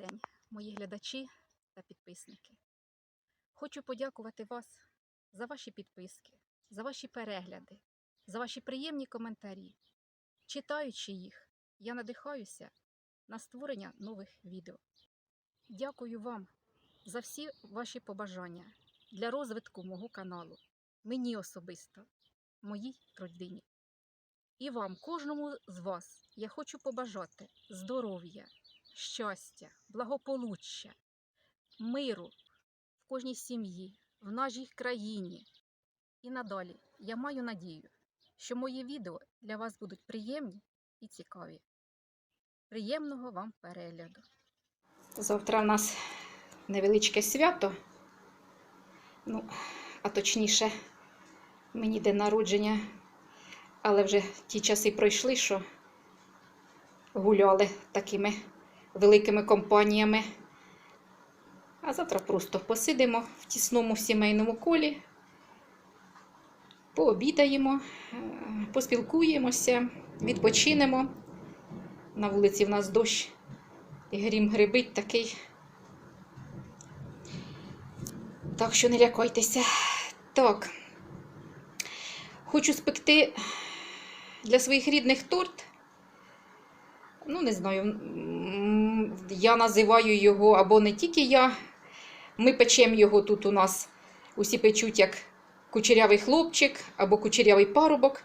день, мої глядачі та підписники. Хочу подякувати вас за ваші підписки, за ваші перегляди, за ваші приємні коментарі. Читаючи їх, я надихаюся на створення нових відео. Дякую вам за всі ваші побажання для розвитку мого каналу, мені особисто, моїй родині. І вам, кожному з вас, я хочу побажати здоров'я, щастя, благополуччя, миру в кожній сім'ї, в нашій країні. І надалі я маю надію, що мої відео для вас будуть приємні і цікаві. Приємного вам перегляду! Завтра в нас невеличке свято. Ну, а точніше, мені день народження, але вже ті часи пройшли, що гуляли такими великими компаніями. А завтра просто посидимо в тісному сімейному колі, пообідаємо, е, поспілкуємося, відпочинемо. На вулиці в нас дощ і грім грибить такий. Так що не лякайтеся. Так. Хочу спекти для своїх рідних торт. Ну, не знаю, я називаю його або не тільки я. Ми печемо його тут у нас. Усі печуть як кучерявий хлопчик або кучерявий парубок.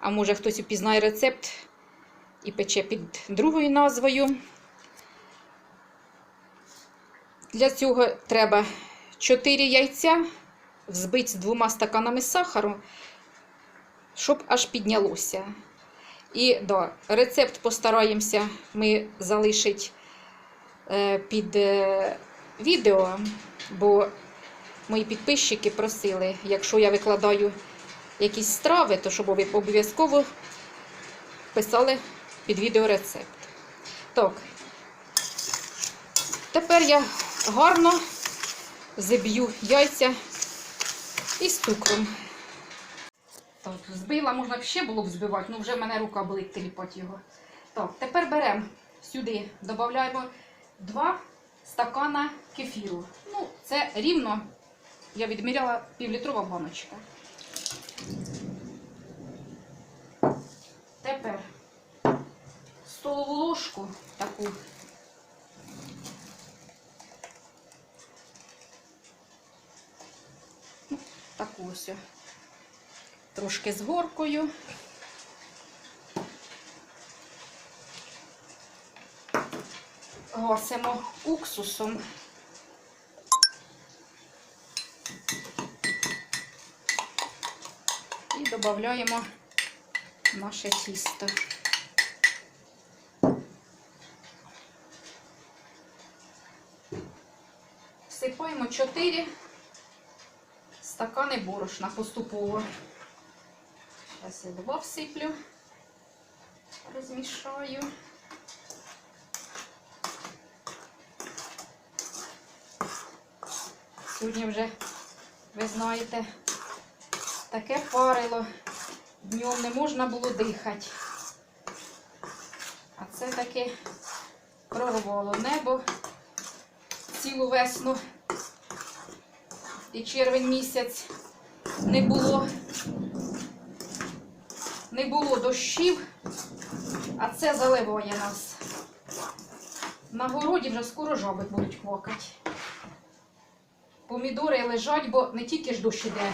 А може хтось упізнає рецепт і пече під другою назвою. Для цього треба 4 яйця взбити з двома стаканами сахару, щоб аж піднялося. І да, рецепт постараємося ми залишити під е, відео, бо мої підписчики просили, якщо я викладаю якісь страви, то щоб ви обов'язково писали під відео рецепт. Так, тепер я гарно заб'ю яйця із цукром. Так, збила, можна ще було б збивати, ну вже в мене рука болить теліпати його. Так, тепер беремо сюди, додаємо 2 стакана кефіру. Ну, це рівно, я відміряла півлітрова баночка. Тепер столову ложку таку. Ну, Таку ось. Трошки з горкою. Гасимо уксусом. І додаємо наше тісто. Всипаємо 4 стакани борошна поступово. Зараз я два всиплю, розмішаю. Сьогодні вже, ви знаєте, таке парило, днем не можна було дихати. А це таки прорвало небо цілу весну і червень місяць не було не було дощів, а це заливає нас. На городі вже скоро жаби будуть квакати. Помідори лежать, бо не тільки ж дощ іде,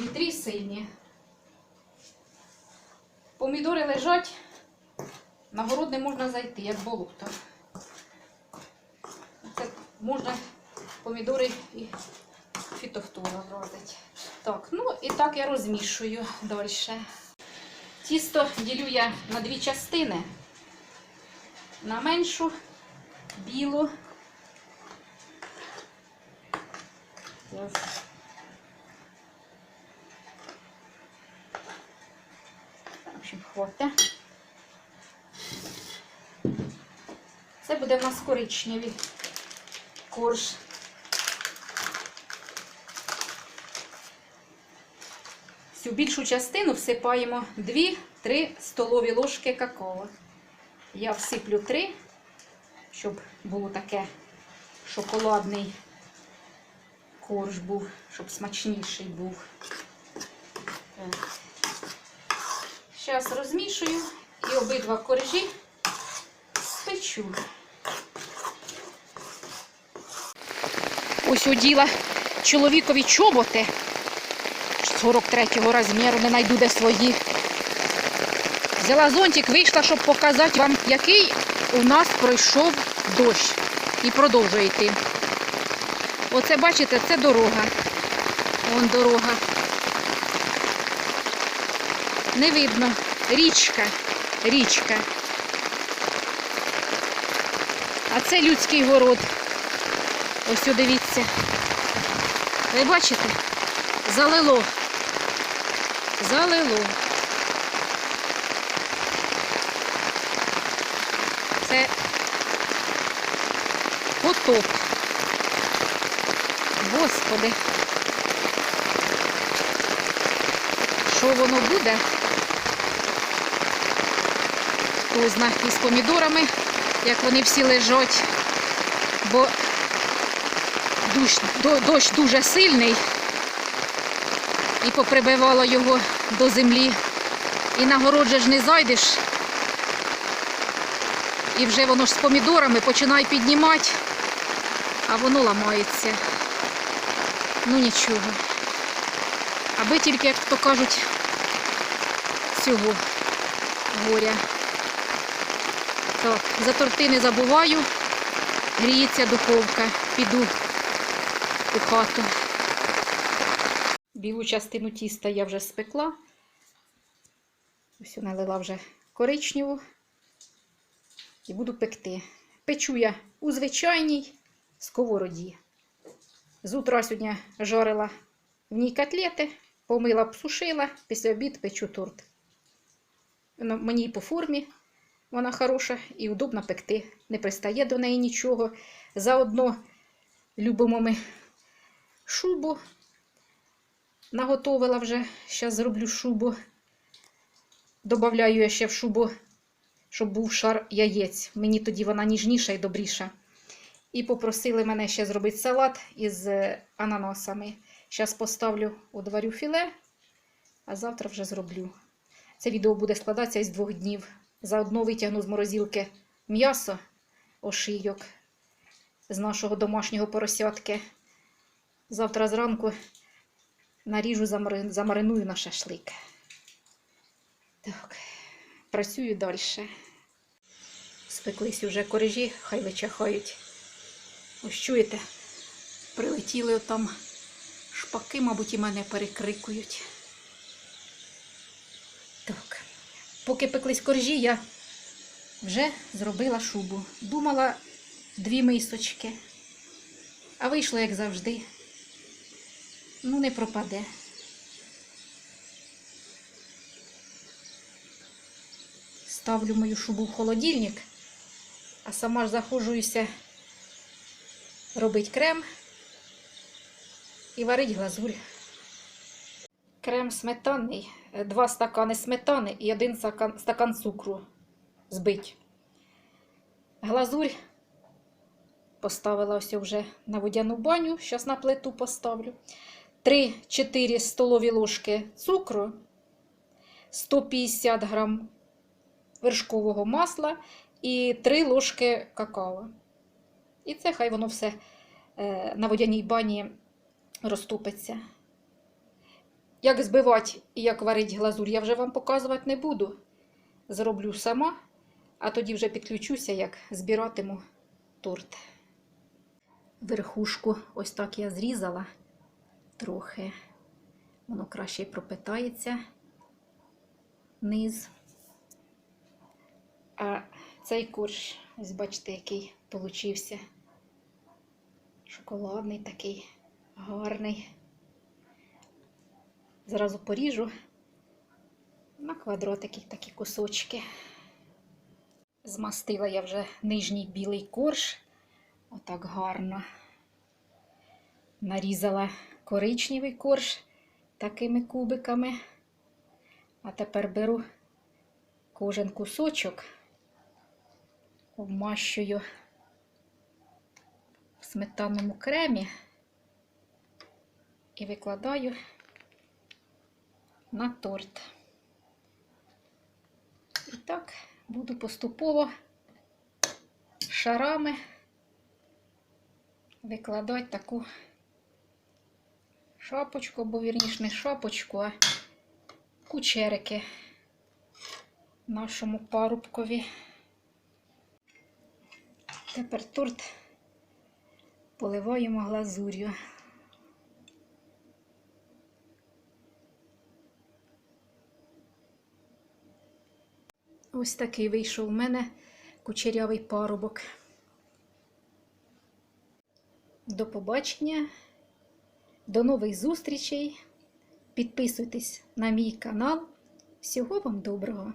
вітрі сильні. Помідори лежать, на город не можна зайти, як болото. Це можна помідори і фітофтора вразить. Так, ну і так я розмішую далі. Тісто ділю я на дві частини. На меншу, білу. Зараз. В общем, хватить. Це буде в нас коричневий корж. Цю більшу частину всипаємо 2-3 столові ложки какао. Я всиплю 3, щоб було таке шоколадний корж був, щоб смачніший був. Зараз розмішую і обидва коржі спечу. Ось оділа чоловікові чоботи 43-го розміру, не найду де свої. Взяла зонтик, вийшла, щоб показати вам, який у нас пройшов дощ і продовжує йти. Оце, бачите, це дорога. Вон дорога. Не видно. Річка. Річка. А це людський город. Ось дивіться. Ви бачите? Залило. Залило. Це потоп. Господи. Що воно буде? Хто із помідорами, як вони всі лежать, бо дощ, дуже сильний і поприбивало його до землі. І на город ж не зайдеш. І вже воно ж з помідорами починає піднімати, а воно ламається. Ну нічого. Аби тільки, як то кажуть, цього горя. Так, за торти не забуваю. Гріється духовка. Піду у хату. Білу частину тіста я вже спекла. Ось налила вже коричневу і буду пекти. Печу я у звичайній сковороді. З утра сьогодні жарила в ній котлети, помила, обсушила, після обід печу торт. Мені і по формі вона хороша і удобно пекти. Не пристає до неї нічого. Заодно любимо ми шубу. Наготовила вже, зараз зроблю шубу. Добавляю я ще в шубу, щоб був шар яєць. Мені тоді вона ніжніша і добріша. І попросили мене ще зробити салат із е, ананасами. Зараз поставлю, одварю філе, а завтра вже зроблю. Це відео буде складатися із двох днів. Заодно витягну з морозилки м'ясо, ошийок з нашого домашнього поросятки. Завтра зранку наріжу, замариную на шашлик. Так, працюю далі. Спеклись вже корижі, хай вичахають. Ось чуєте, прилетіли там шпаки, мабуть, і мене перекрикують. Так, поки пеклись коржі, я вже зробила шубу. Думала дві мисочки. А вийшло, як завжди. Ну, не пропаде. Ставлю мою шубу в холодильник, а сама ж заходжуюся робить крем і варить глазурь. Крем сметанний, два стакани сметани і один стакан, стакан цукру збить. Глазурь поставила ось вже на водяну баню, зараз на плиту поставлю. 3-4 столові ложки цукру, 150 грам вершкового масла і 3 ложки какао. І це хай воно все е, на водяній бані розтопиться. Як збивати і як варити глазурь, я вже вам показувати не буду. Зроблю сама, а тоді вже підключуся, як збиратиму торт. Верхушку ось так я зрізала трохи. Воно краще пропитається низ. А цей корж, ось бачите, який получився. Шоколадний такий, гарний. Зразу поріжу на квадратики такі кусочки. Змастила я вже нижній білий корж. Отак гарно. Нарізала коричневий корж такими кубиками. А тепер беру кожен кусочок, обмащую сметанному кремі і викладаю на торт. І так буду поступово шарами викладати таку шапочку, або вірніше не шапочку, а кучерики нашому парубкові. Тепер торт поливаємо глазур'ю. Ось такий вийшов у мене кучерявий парубок. До побачення, до нових зустрічей. Підписуйтесь на мій канал. Всього вам доброго!